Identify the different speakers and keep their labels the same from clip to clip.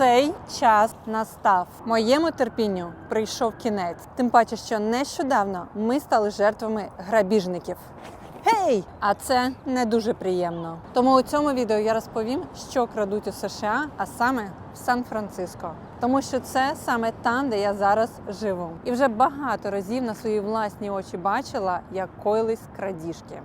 Speaker 1: Цей час настав. Моєму терпінню прийшов кінець. Тим паче, що нещодавно ми стали жертвами грабіжників. Гей! А це не дуже приємно. Тому у цьому відео я розповім, що крадуть у США, а саме в Сан-Франциско. Тому що це саме там, де я зараз живу. І вже багато разів на свої власні очі бачила, як коїлись крадіжки.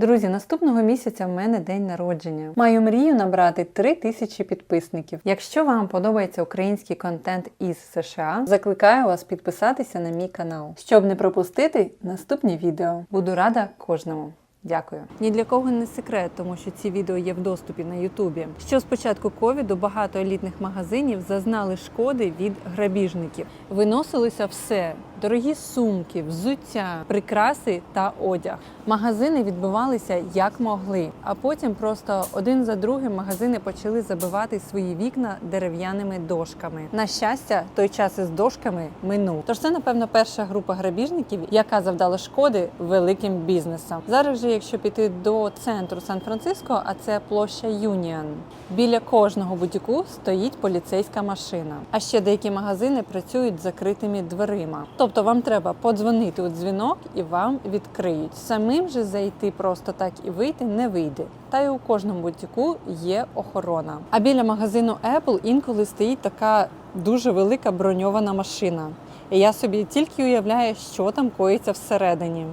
Speaker 1: Друзі, наступного місяця в мене день народження. Маю мрію набрати 3 тисячі підписників. Якщо вам подобається український контент із США, закликаю вас підписатися на мій канал, щоб не пропустити наступні відео. Буду рада кожному. Дякую. Ні для кого не секрет, тому що ці відео є в доступі на Ютубі. Що з початку ковіду багато елітних магазинів зазнали шкоди від грабіжників. Виносилося все: дорогі сумки, взуття, прикраси та одяг. Магазини відбивалися як могли, а потім просто один за другим магазини почали забивати свої вікна дерев'яними дошками. На щастя, той час із дошками минув. Тож це, напевно, перша група грабіжників, яка завдала шкоди великим бізнесам. Зараз же, якщо піти до центру Сан-Франциско, а це площа Юніан, біля кожного бутіку стоїть поліцейська машина. А ще деякі магазини працюють з закритими дверима. Тобто вам треба подзвонити у дзвінок і вам відкриють. Самим же зайти просто так і вийти не вийде. Та й у кожному бутіку є охорона. А біля магазину Apple інколи стоїть така дуже велика броньована машина. І я собі тільки уявляю, що там коїться всередині.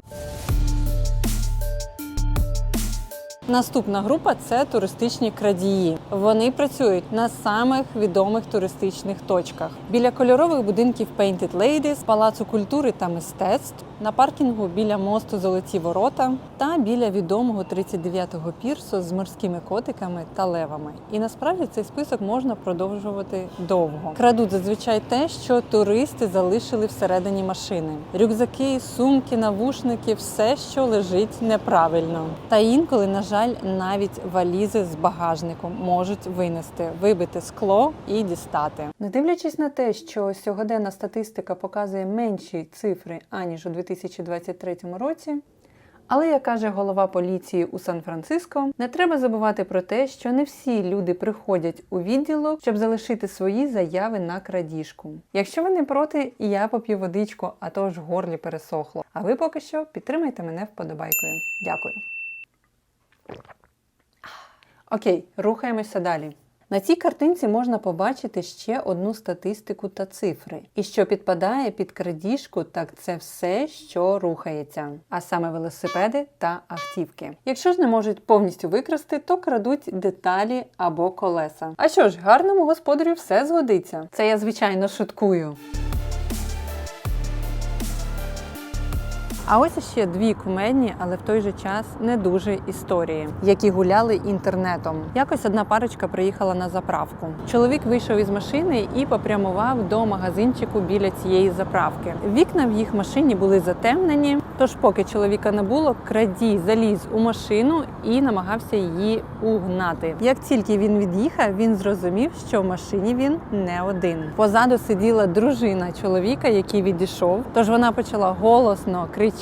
Speaker 1: Наступна група це туристичні крадії. Вони працюють на самих відомих туристичних точках біля кольорових будинків Painted Ladies, палацу культури та мистецтв, на паркінгу біля мосту Золоті Ворота та біля відомого 39-го пірсу з морськими котиками та левами. І насправді цей список можна продовжувати довго. Крадуть зазвичай те, що туристи залишили всередині машини: рюкзаки, сумки, навушники, все, що лежить неправильно. Та інколи, на жаль, навіть валізи з багажником можуть винести, вибити скло і дістати. Не дивлячись на те, що сьогоденна статистика показує менші цифри аніж у 2023 році. Але як каже голова поліції у Сан-Франциско, не треба забувати про те, що не всі люди приходять у відділок, щоб залишити свої заяви на крадіжку. Якщо ви не проти, я поп'ю водичку, а то ж горлі пересохло. А ви поки що підтримайте мене вподобайкою. Дякую. Окей, рухаємося далі. На цій картинці можна побачити ще одну статистику та цифри. І що підпадає під крадіжку, так це все, що рухається, а саме велосипеди та автівки. Якщо ж не можуть повністю викрасти, то крадуть деталі або колеса. А що ж, гарному господарю все згодиться. Це я звичайно шуткую. А ось ще дві кумедні, але в той же час не дуже історії, які гуляли інтернетом. Якось одна парочка приїхала на заправку. Чоловік вийшов із машини і попрямував до магазинчику біля цієї заправки. Вікна в їх машині були затемнені. Тож, поки чоловіка не було, крадій заліз у машину і намагався її угнати. Як тільки він від'їхав, він зрозумів, що в машині він не один. Позаду сиділа дружина чоловіка, який відійшов. Тож вона почала голосно кричати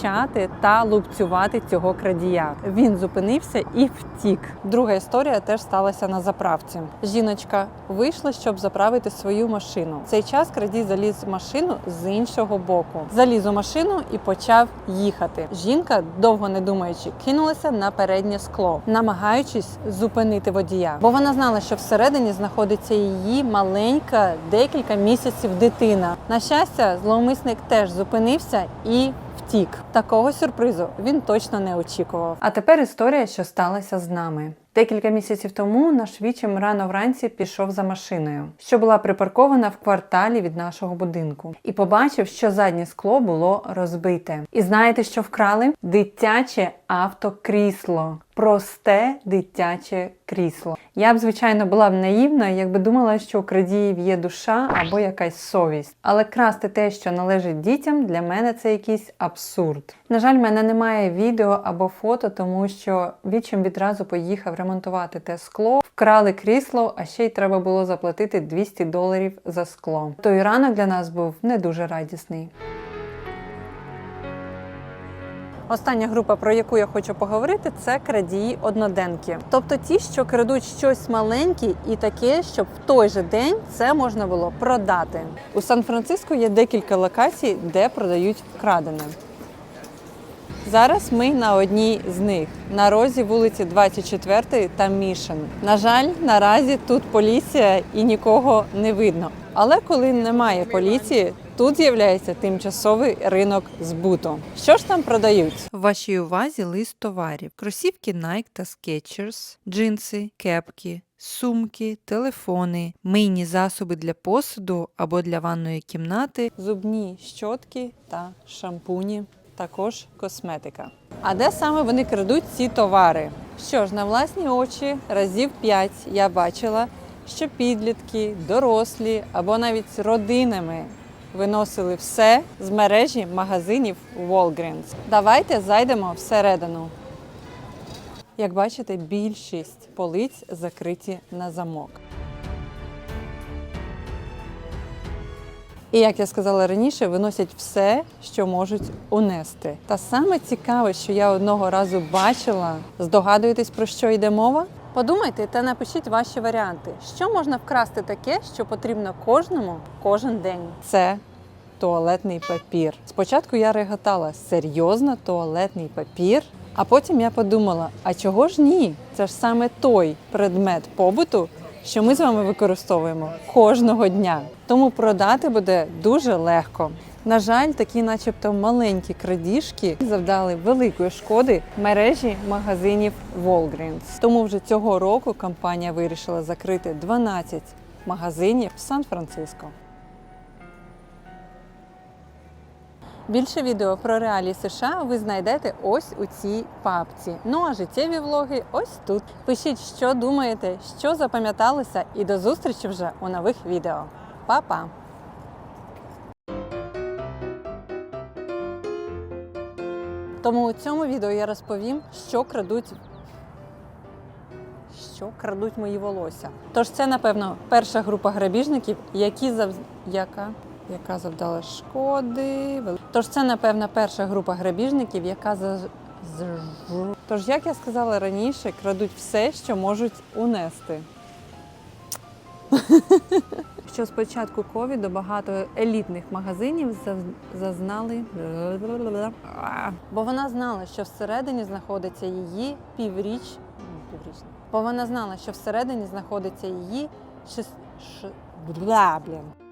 Speaker 1: та лупцювати цього крадія. Він зупинився і втік. Друга історія теж сталася на заправці. Жіночка вийшла, щоб заправити свою машину. В цей час крадій заліз в машину з іншого боку. Заліз у машину і почав їхати. Жінка, довго не думаючи, кинулася на переднє скло, намагаючись зупинити водія, бо вона знала, що всередині знаходиться її маленька декілька місяців дитина. На щастя, зловмисник теж зупинився і. Втік такого сюрпризу він точно не очікував. А тепер історія, що сталася з нами. Декілька місяців тому наш вічим рано вранці пішов за машиною, що була припаркована в кварталі від нашого будинку, і побачив, що заднє скло було розбите. І знаєте, що вкрали? Дитяче автокрісло. Просте дитяче крісло. Я б, звичайно, була б наївна, якби думала, що у крадіїв є душа або якась совість. Але красти те, що належить дітям, для мене це якийсь абсурд. На жаль, в мене немає відео або фото, тому що відчим відразу поїхав ремонтувати те скло, вкрали крісло, а ще й треба було заплатити 200 доларів за скло. Той ранок для нас був не дуже радісний. Остання група, про яку я хочу поговорити, це крадії одноденки. Тобто ті, що крадуть щось маленьке і таке, щоб в той же день це можна було продати. У Сан-Франциско є декілька локацій, де продають вкрадене. Зараз ми на одній з них на розі вулиці 24 та Мішен. На жаль, наразі тут поліція і нікого не видно. Але коли немає поліції, тут з'являється тимчасовий ринок збуту. Що ж там продають? В вашій увазі лист товарів: кросівки Nike та Skechers, джинси, кепки. Сумки, телефони, мийні засоби для посуду або для ванної кімнати, зубні щотки та шампуні також косметика. А де саме вони крадуть ці товари? Що ж, на власні очі разів п'ять я бачила, що підлітки, дорослі або навіть родинами виносили все з мережі магазинів Walgreens. Давайте зайдемо всередину. Як бачите, більшість полиць закриті на замок. І як я сказала раніше, виносять все, що можуть унести. Та саме цікаве, що я одного разу бачила. Здогадуєтесь, про що йде мова? Подумайте та напишіть ваші варіанти, що можна вкрасти таке, що потрібно кожному кожен день. Це туалетний папір. Спочатку я реготала серйозно туалетний папір. А потім я подумала: а чого ж ні? Це ж саме той предмет побуту, що ми з вами використовуємо кожного дня. Тому продати буде дуже легко. На жаль, такі, начебто, маленькі крадіжки завдали великої шкоди мережі магазинів Walgreens. Тому вже цього року компанія вирішила закрити 12 магазинів в Сан-Франциско. Більше відео про реалії США ви знайдете ось у цій папці. Ну а життєві влоги ось тут. Пишіть, що думаєте, що запам'яталося, і до зустрічі вже у нових відео. Па-па! Тому у цьому відео я розповім, що крадуть. Що крадуть мої волосся. Тож це, напевно, перша група грабіжників, які зав... яка? Яка завдала шкоди. Тож це, напевно, перша група грабіжників, яка за... Тож, як я сказала раніше, крадуть все, що можуть унести. Що з початку ковіду багато елітних магазинів зазнали. Бо вона знала, що всередині знаходиться її півріч. піврічна. Бо вона знала, що всередині знаходиться її шес... ш... Бля, блін.